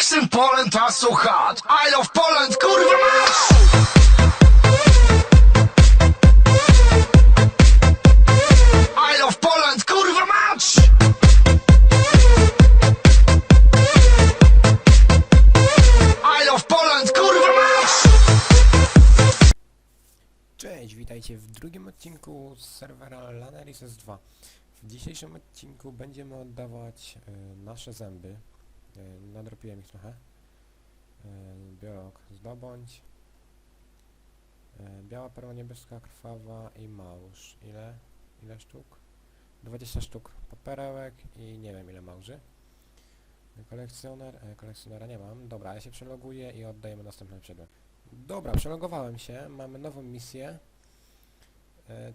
chicks in Poland are so hot. I love Poland, kurwa! Cześć, witajcie w drugim odcinku z serwera Laneris S2. W dzisiejszym odcinku będziemy oddawać e, nasze zęby. E, nadropiłem ich trochę. E, biorok zdobądź. E, biała perła niebieska, krwawa i małż. Ile? Ile sztuk? 20 sztuk perełek i nie wiem ile małży. Kolekcjoner, kolekcjonera nie mam. Dobra, ja się przeloguję i oddajemy następny przedmiot. Dobra, przelogowałem się, mamy nową misję.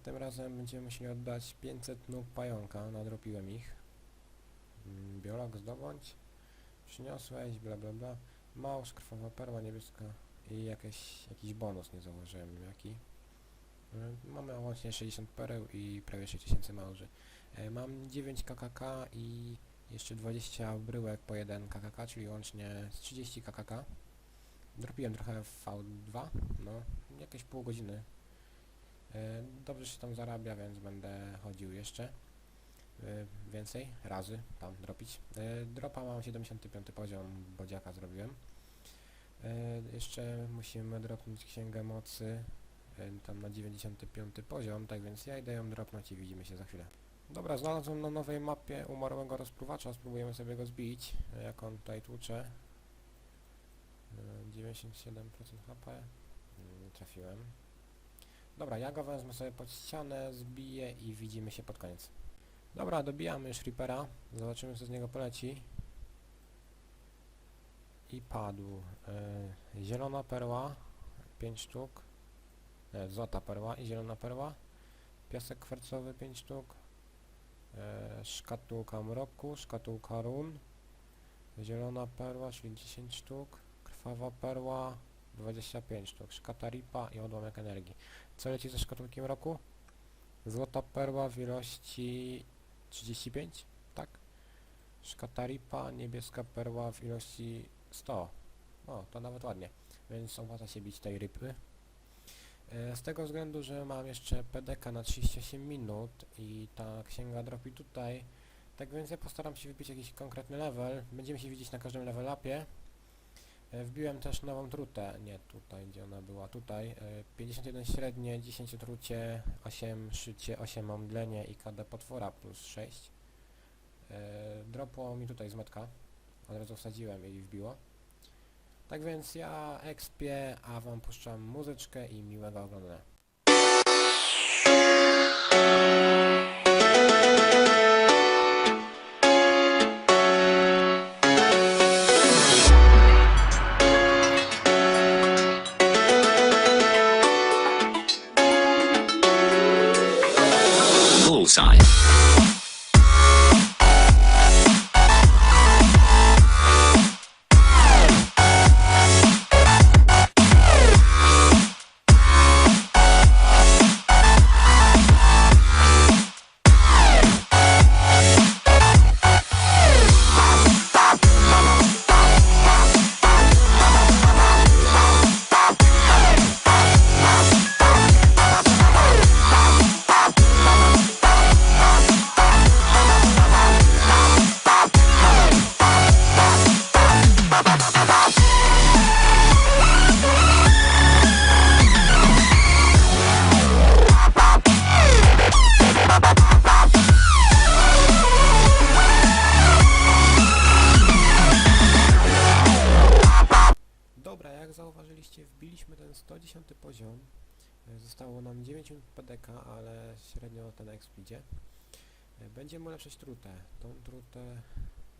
Tym razem będziemy musieli oddać 500 nóg pająka, nadrobiłem ich. Mm, Biolog zdobądź. Przyniosłeś, bla bla bla. Małż, krwawa perła niebieska i jakieś, jakiś bonus, nie zauważyłem jaki. Mamy łącznie 60 pereł i prawie 6000 małży. E, Mam 9 kkk i jeszcze 20 bryłek po 1 kkk, czyli łącznie 30 kkk. Dropiłem trochę w V2, no, jakieś pół godziny. E, Dobrze się tam zarabia, więc będę chodził jeszcze więcej razy tam dropić. E, Dropa mam 75 poziom, bodziaka zrobiłem. E, Jeszcze musimy dropnąć księgę mocy e, tam na 95 poziom, tak więc ja idę ją dropnąć i widzimy się za chwilę. Dobra, znalazłem na nowej mapie umarłego rozpruwacza, spróbujemy sobie go zbić, e, jak on tutaj tłucze. E, 97% HP. Mm, Trafiłem. Dobra, ja go wezmę sobie pod ścianę, zbiję i widzimy się pod koniec. Dobra, dobijamy już Reapera. Zobaczymy co z niego poleci. I padł. E, zielona perła, 5 sztuk. E, złota perła i zielona perła. Piasek kwarcowy, 5 sztuk. E, szkatułka mroku, szkatułka run. Zielona perła, czyli 10 sztuk. Krwawa perła, 25 sztuk. Szkata ripa i odłamek energii. Co leci ze szkatułki mroku? Złota perła w ilości 35, tak? Szkata ripa, niebieska perła w ilości 100. O, to nawet ładnie. Więc opłaca się bić tej rypy. E, Z tego względu, że mam jeszcze PDK na 38 minut i ta księga dropi tutaj, tak więc ja postaram się wybić jakiś konkretny level. Będziemy się widzieć na każdym level upie. E, Wbiłem też nową trutę, nie tutaj, gdzie ona była, tutaj. E, 51 średnie, 10 trucie, 8 szycie, 8 omdlenie i KD potwora plus 6. E, Dropło mi tutaj z metka, od razu wsadziłem i wbiło. Tak więc ja expię, a wam puszczam muzyczkę i miłego oglądania. Średnio ten exp idzie. E, Będziemy ulepszać trutę. Tą trutę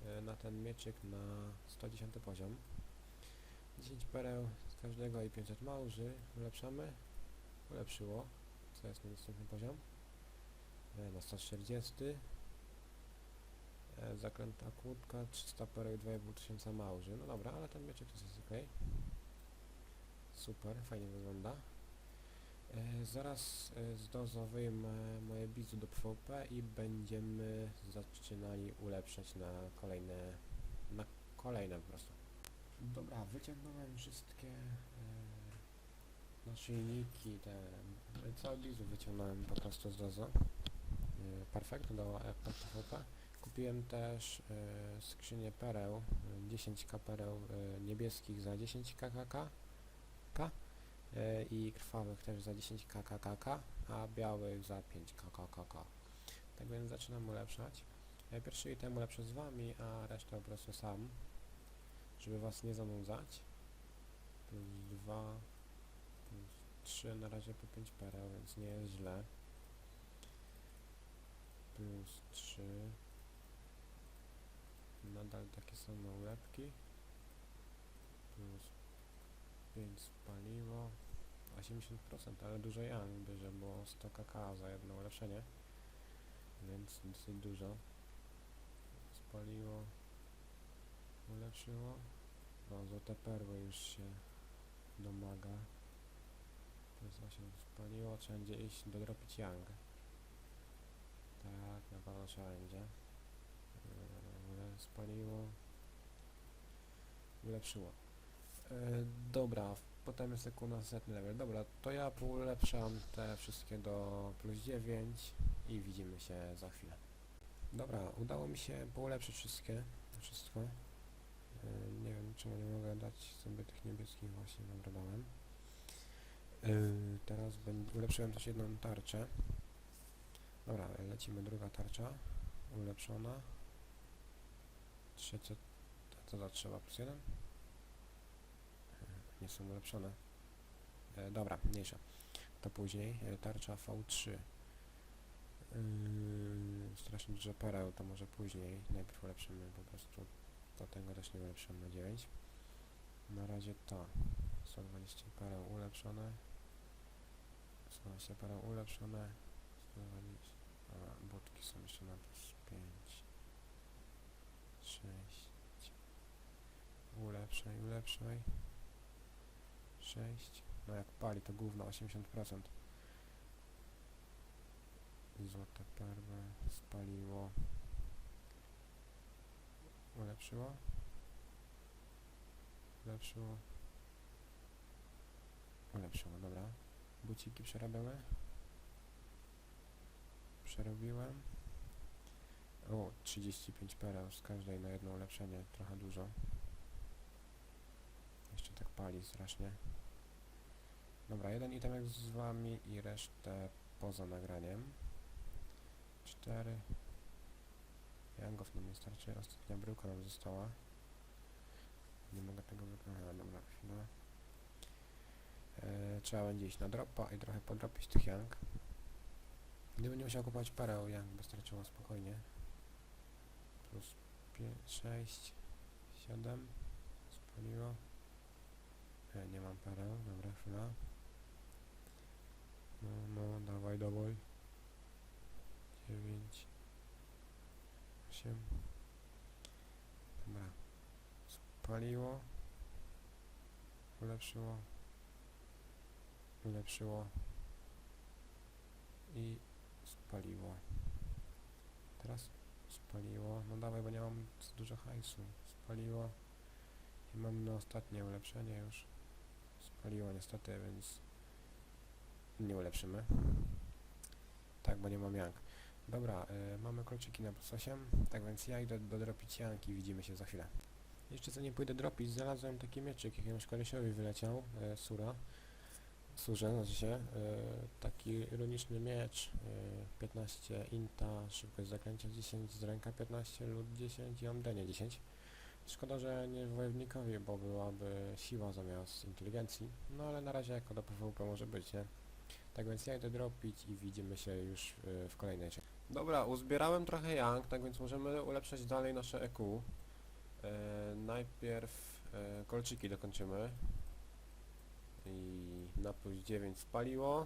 e, na ten mieczyk na 110 poziom. 10 pereł z każdego i 500 małży. Ulepszamy. Ulepszyło. Co jest na następny poziom? E, Na 140. E, Zaklęta kłódka, 300 pereł i 2500 małży. No dobra, ale ten mieczek to jest ok. Super, fajnie wygląda. E, zaraz e, zdozowujemy moje bizu do PvP i będziemy zaczynali ulepszać na kolejne, na kolejne po prostu. Dobra, wyciągnąłem wszystkie e, naszyjniki, te cały bizów wyciągnąłem po prostu z dozo. E, Perfekt, do FPTVP. Kupiłem też e, skrzynię pereł, e, 10k pereł e, niebieskich za 10 kkk K, e, i krwawych też za 10 kkk, a białych za 5 kkk. Tak więc zaczynam ulepszać. E, Pierwszy item ulepszę z wami, a resztę po prostu sam, żeby was nie zanudzać. Plus 2, plus 3, na razie po 5 pereł, więc nie jest źle. Plus 3. Nadal takie same ulepki. Plus 5 paliwo. 80%, ale dużo Young bierze, bo 100 kk za jedno ulepszenie. Więc dosyć dużo. Spaliło. Ulepszyło. O, złote perły już się domaga. Plus 8 spaliło, trzeba będzie iść dodropić Young. Tak, na pewno trzeba będzie. Yy, spaliło. Ulepszyło. Yy, dobra, potem jest tylko na setny level. Dobra, to ja poulepszam te wszystkie do plus 9 i widzimy się za chwilę. Dobra, udało mi się poulepszyć wszystkie, wszystko. Yy, nie wiem czemu nie mogę dać sobie tych niebieskich właśnie, dobra. Yy, teraz ulepszyłem też jedną tarczę. Dobra, lecimy druga tarcza. Ulepszona. Trzecia, co za trzeba plus jeden? E, Nie są ulepszone. E, dobra, mniejsza. To później. E, tarcza V3. Yy, strasznie dużo pereł, to może później. Najpierw ulepszymy po prostu. To tego też nie ulepszymy na 9. Na razie to. 120 pereł ulepszone. 120 pereł ulepszone. 120. A, budki są jeszcze na plus 5. 6. Ulepszaj, ulepszaj. 6. No jak pali to gówno 80%. Złote perły spaliło. Ulepszyło. Ulepszyło. Ulepszyło, dobra. Buciki przerabiamy. Przerobiłem. O, 35 pereł z każdej na jedno ulepszenie, trochę dużo. Jeszcze tak pali strasznie. Dobra, jeden itemek z wami i resztę poza nagraniem. 4. Jangów nam nie starczy, ostatnia bryłka nam została. Nie mogę tego wykonać, dobra, chwila. E, trzeba będzie iść na dropa i trochę podrobić tych yang. Gdybym nie musiał kupować pereł, yang by starczyło spokojnie. Plus 5, 6, 7. Spaliło. E, nie mam pereł, dobra, chwila. Dawaj, dawaj. 9, 8. Dobra. Spaliło. Ulepszyło. Ulepszyło. I spaliło. Teraz spaliło. No dawaj, bo nie mam za dużo hajsu. Spaliło. I mam na ostatnie ulepszenie już. Spaliło niestety, więc nie ulepszymy. Tak, bo nie mam jank. Dobra, y, mamy kolczyki na plus 8, tak więc ja idę dodropić jank i widzimy się za chwilę. Jeszcze co nie pójdę dropić, znalazłem taki mieczyk, jakiemuś kolesiowi wyleciał, y, sura. Surze, znaczy się, y, taki ironiczny miecz, y, 15 inta, szybkość zaklęcia 10, z ręka 15, lód 10 i omdenie 10. Szkoda, że nie wojownikowi, bo byłaby siła zamiast inteligencji, no ale na razie jako do PvP może być, nie? Tak więc ja idę dropić i widzimy się już y, w kolejnej części. Dobra, uzbierałem trochę yang, tak więc możemy ulepszać dalej nasze EQ. E, najpierw e, kolczyki dokończymy. I na plus 9 spaliło.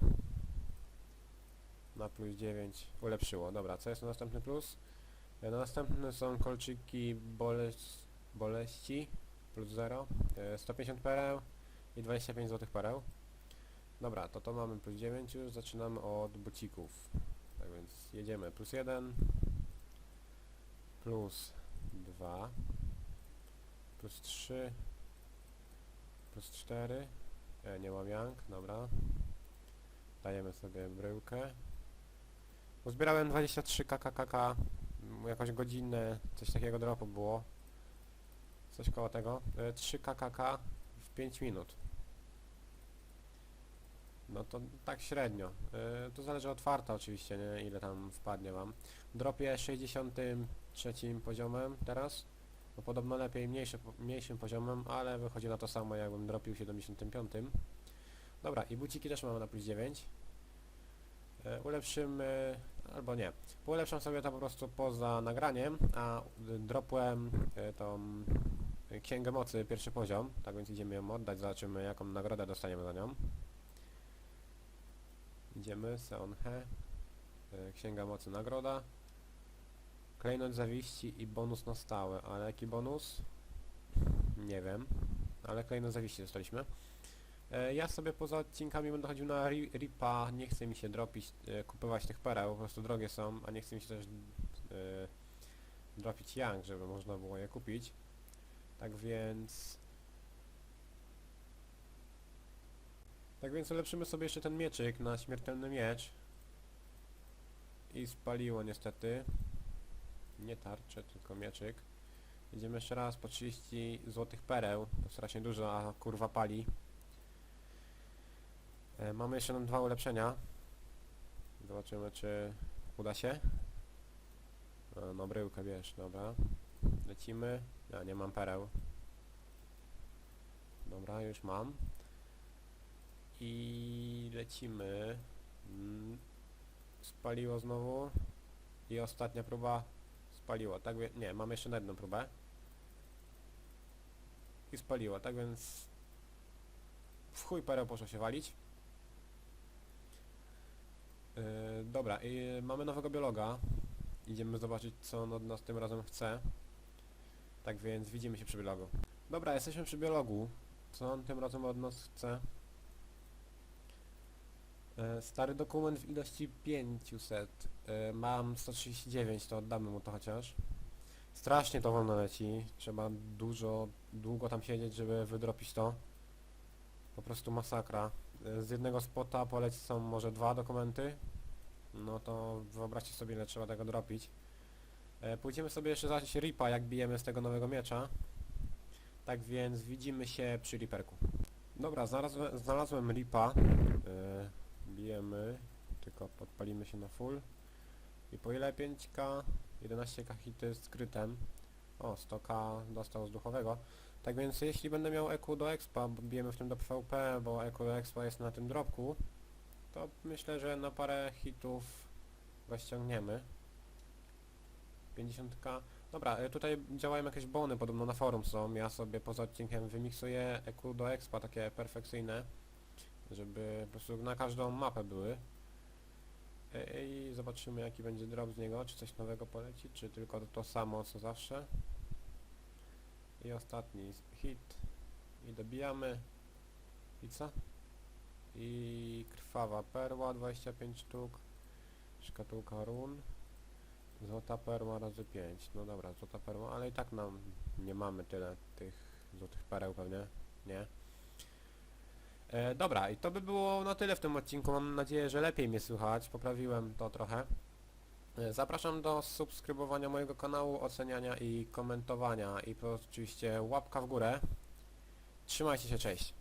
Na plus 9 ulepszyło. Dobra, co jest na następny plus? E, na następne są kolczyki boleś, boleści plus 0. E, 150 pereł i 25 złotych pereł. Dobra, to to mamy plus 9 już, zaczynamy od bucików. Tak więc jedziemy plus 1, plus 2, plus 3, Plus 4. E, nie mam yang, dobra. Dajemy sobie bryłkę. Uzbierałem 23 kkk, mm, jakoś godzinę, coś takiego dropu było. Coś koło tego. E, 3 kkk w 5 minut. No to tak średnio. E, to zależy od farta oczywiście, nie? Ile tam wpadnie wam. Dropię 63 poziomem teraz. No podobno lepiej mniejszy, mniejszym poziomem, ale wychodzi na to samo jakbym dropił 75. Dobra, i buciki też mamy na plus 9. E, ulepszymy, albo nie. Ulepszam sobie to po prostu poza nagraniem, a dropłem y, tą księgę mocy pierwszy poziom, tak więc idziemy ją oddać, zobaczymy jaką nagrodę dostaniemy za nią. Idziemy, Seonhe, y, księga mocy nagroda, klejnot zawiści i bonus na stałe, ale jaki bonus? Nie wiem, ale klejnot zawiści dostaliśmy. E, Ja sobie poza odcinkami będę chodził na ri- ripa, nie chce mi się dropić, e, kupować tych pereł, po prostu drogie są, a nie chce mi się też e, dropić yang, żeby można było je kupić. Tak więc... Tak więc ulepszymy sobie jeszcze ten mieczyk na śmiertelny miecz. I spaliło niestety. Nie tarczę, tylko mieczyk. Idziemy jeszcze raz po 30 złotych pereł, to strasznie dużo, a kurwa pali. E, mamy jeszcze nam dwa ulepszenia. Zobaczymy, czy uda się. E, no, bryłkę bierz, dobra. Lecimy. Ja nie mam pereł. Dobra, już mam. I lecimy. Mm, Spaliło znowu. I ostatnia próba spaliło. Tak wie... Nie, mam jeszcze na jedną próbę. I spaliło, tak więc... W chuj pereł poszło się walić. Yy, dobra, i mamy nowego biologa. Idziemy zobaczyć, co on od nas tym razem chce. Tak więc widzimy się przy biologu. Dobra, jesteśmy przy biologu. Co on tym razem od nas chce? E, Stary dokument w ilości 500. E, Mam 139, to oddamy mu to chociaż. Strasznie to wolno leci. Trzeba dużo, długo tam siedzieć, żeby wydropić to. Po prostu masakra. E, Z jednego spota poleci są może dwa dokumenty. No to wyobraźcie sobie ile trzeba tego dropić. Pójdziemy sobie jeszcze zobaczyć Ripa, jak bijemy z tego nowego miecza. Tak więc widzimy się przy Riperku. Dobra, znalazłem, znalazłem Ripa. Bijemy, tylko podpalimy się na full. I po ile 5k? 11k hity z krytem. O, 100k dostał z duchowego. Tak więc jeśli będę miał EQ do expa, bo bijemy w tym do PvP, bo EQ do expa jest na tym dropku, to myślę, że na parę hitów go ściągniemy. 50k. Dobra, e, tutaj działają jakieś bony, podobno na forum są. Ja sobie poza odcinkiem wymiksuję EQ do expa, takie perfekcyjne, żeby po prostu na każdą mapę były. E, I zobaczymy jaki będzie drop z niego, czy coś nowego poleci, czy tylko to samo co zawsze. I ostatni hit. I dobijamy. I co? I krwawa perła 25 sztuk. Szkatułka run. Złota perła razy 5. No dobra, złota perła, ale i tak nam nie mamy tyle tych złotych pereł pewnie. Nie. E, dobra, i to by było na tyle w tym odcinku. Mam nadzieję, że lepiej mnie słychać. Poprawiłem to trochę. E, Zapraszam do subskrybowania mojego kanału, oceniania i komentowania i oczywiście łapka w górę. Trzymajcie się, cześć.